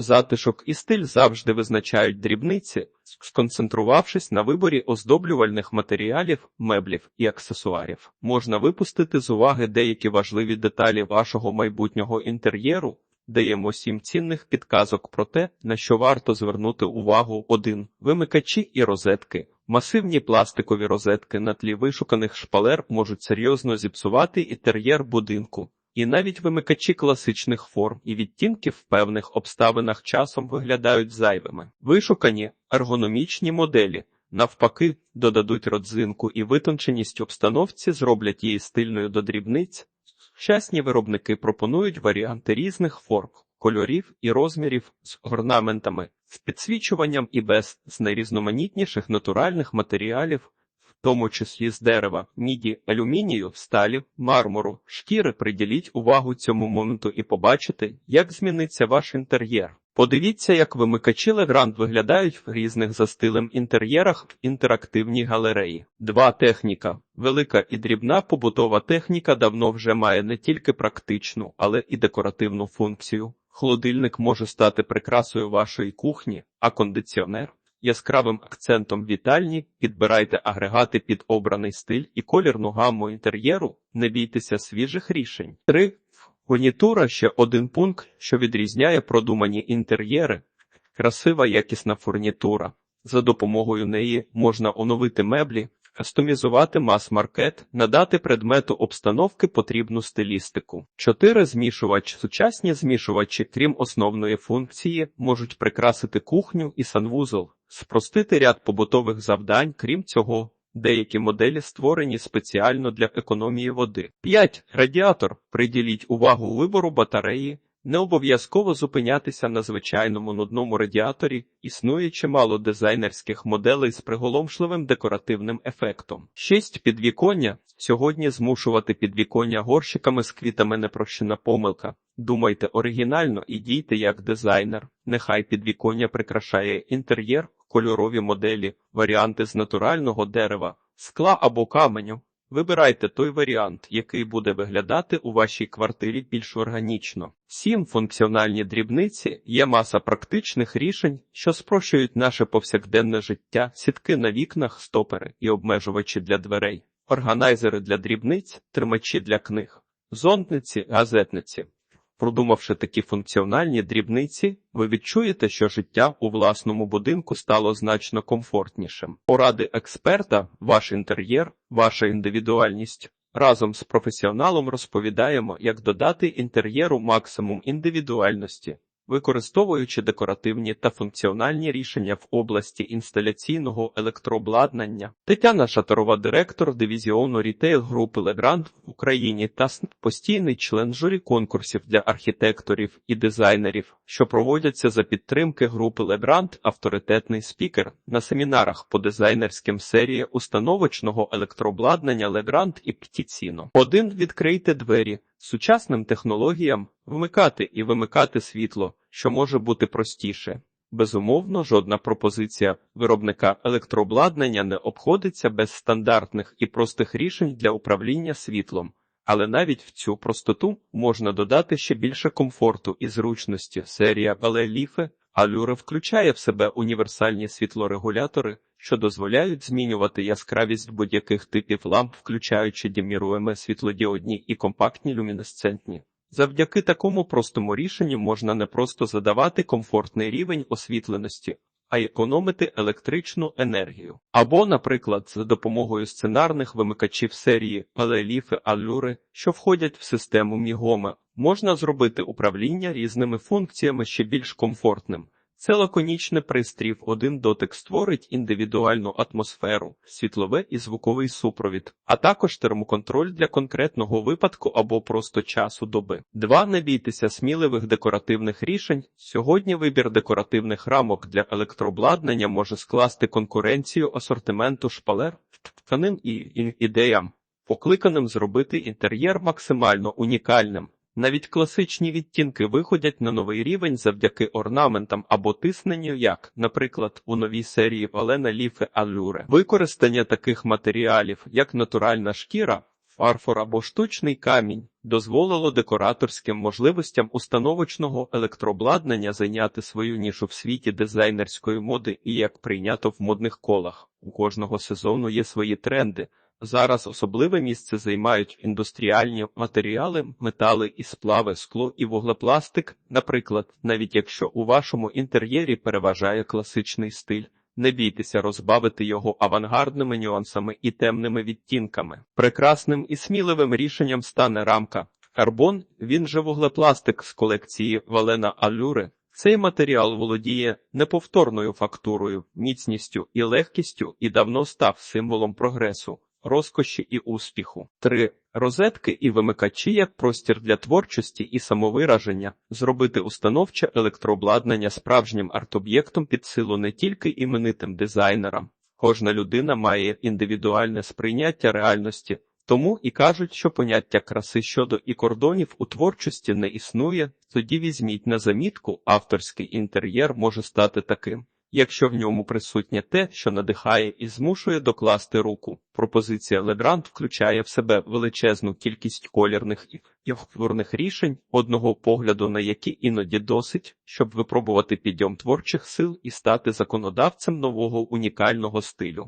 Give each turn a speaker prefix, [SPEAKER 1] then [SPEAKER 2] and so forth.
[SPEAKER 1] Затишок і стиль завжди визначають дрібниці, сконцентрувавшись на виборі оздоблювальних матеріалів, меблів і аксесуарів. Можна випустити з уваги деякі важливі деталі вашого майбутнього інтер'єру. Даємо сім цінних підказок про те, на що варто звернути увагу. 1. Вимикачі і розетки. Масивні пластикові розетки на тлі вишуканих шпалер можуть серйозно зіпсувати інтер'єр будинку. І навіть вимикачі класичних форм і відтінків в певних обставинах часом виглядають зайвими. Вишукані ергономічні моделі, навпаки, додадуть родзинку і витонченість обстановці, зроблять її стильною до дрібниць. Сучасні виробники пропонують варіанти різних форм, кольорів і розмірів з орнаментами, з підсвічуванням і без з найрізноманітніших натуральних матеріалів, тому числі з дерева, міді, алюмінію, сталі, мармуру, шкіри. Приділіть увагу цьому моменту і побачите, як зміниться ваш інтер'єр. Подивіться, як вимикачі Legrand виглядають в різних за стилем інтер'єрах в інтерактивній галереї. Два техніка. Велика і дрібна побутова техніка давно вже має не тільки практичну, але і декоративну функцію. Холодильник може стати прикрасою вашої кухні, а кондиціонер яскравим акцентом вітальні. Підбирайте агрегати під обраний стиль і колірну гамму інтер'єру. Не бійтеся свіжих рішень. 3. Фурнітура ще один пункт, що відрізняє продумані інтер'єри. Красива якісна фурнітура. За допомогою неї можна оновити меблі, кастомізувати мас-маркет, надати предмету обстановки потрібну стилістику. Чотири змішувач. Сучасні змішувачі, крім основної функції, можуть прикрасити кухню і санвузол, спростити ряд побутових завдань, крім цього. Деякі моделі створені спеціально для економії води. 5. Радіатор. Приділіть увагу вибору батареї. Не обов'язково зупинятися на звичайному нудному радіаторі, існує чимало дизайнерських моделей з приголомшливим декоративним ефектом. 6. Підвіконня. Сьогодні змушувати підвіконня горщиками з квітами непрощена помилка. Думайте оригінально і дійте як дизайнер. Нехай підвіконня прикрашає інтер'єр, кольорові моделі, варіанти з натурального дерева, скла або каменю. Вибирайте той варіант, який буде виглядати у вашій квартирі більш органічно. Сім функціональні дрібниці є маса практичних рішень, що спрощують наше повсякденне життя, сітки на вікнах, стопери і обмежувачі для дверей, органайзери для дрібниць, тримачі для книг, зонтниці, газетниці. Продумавши такі функціональні дрібниці, ви відчуєте, що життя у власному будинку стало значно комфортнішим. Поради експерта, ваш інтер'єр, ваша індивідуальність. Разом з професіоналом розповідаємо, як додати інтер'єру максимум індивідуальності, використовуючи декоративні та функціональні рішення в області інсталяційного електрообладнання. Тетяна Шаторова, директор дивізіону рітейл групи Legrand в Україні та постійний член журі конкурсів для архітекторів і дизайнерів, що проводяться за підтримки групи Legrand, авторитетний спікер на семінарах по дизайнерським серії установочного електрообладнання Legrand і Птіціно. Один відкрийте двері. Сучасним технологіям вмикати і вимикати світло, що може бути простіше. Безумовно, жодна пропозиція виробника електрообладнання не обходиться без стандартних і простих рішень для управління світлом, але навіть в цю простоту можна додати ще більше комфорту і зручності. Серія Балеліфе Allure включає в себе універсальні світлорегулятори, що дозволяють змінювати яскравість будь-яких типів ламп, включаючи діміруємо світлодіодні і компактні люмінесцентні. Завдяки такому простому рішенню можна не просто задавати комфортний рівень освітленості, а й економити електричну енергію. Або, наприклад, за допомогою сценарних вимикачів серії Алеліфи Allure, що входять в систему Мігома, можна зробити управління різними функціями ще більш комфортним. Це лаконічний пристрій в один дотик створить індивідуальну атмосферу, світлове і звуковий супровід, а також термоконтроль для конкретного випадку або просто часу доби. Два Не бійтеся сміливих декоративних рішень. Сьогодні вибір декоративних рамок для електрообладнання може скласти конкуренцію асортименту шпалер, тканин і ідеям, покликаним зробити інтер'єр максимально унікальним. Навіть класичні відтінки виходять на новий рівень завдяки орнаментам або тисненню, як, наприклад, у новій серії Валена Ліфе Allure. Використання таких матеріалів, як натуральна шкіра, фарфор або штучний камінь дозволило декораторським можливостям установочного електрообладнання зайняти свою нішу в світі дизайнерської моди і як прийнято в модних колах. У кожного сезону є свої тренди. Зараз особливе місце займають індустріальні матеріали, метали і сплави, скло і вуглепластик. Наприклад, навіть якщо у вашому інтер'єрі переважає класичний стиль, не бійтеся розбавити його авангардними нюансами і темними відтінками. Прекрасним і сміливим рішенням стане рамка. Карбон, він же вуглепластик з колекції Валена Алюри. Цей матеріал володіє неповторною фактурою, міцністю і легкістю і давно став символом прогресу, розкоші і успіху. 3. Розетки і вимикачі як простір для творчості і самовираження, зробити установче електрообладнання справжнім арт-об'єктом під силу не тільки іменитим дизайнерам. Кожна людина має індивідуальне сприйняття реальності, тому і кажуть, що поняття краси щодо і кордонів у творчості не існує, тоді візьміть на замітку, авторський інтер'єр може стати таким, якщо в ньому присутнє те, що надихає і змушує докласти руку. Пропозиція Легранд включає в себе величезну кількість колірних і фактурних рішень, одного погляду на які іноді досить, щоб випробувати підйом творчих сил і стати законодавцем нового унікального стилю.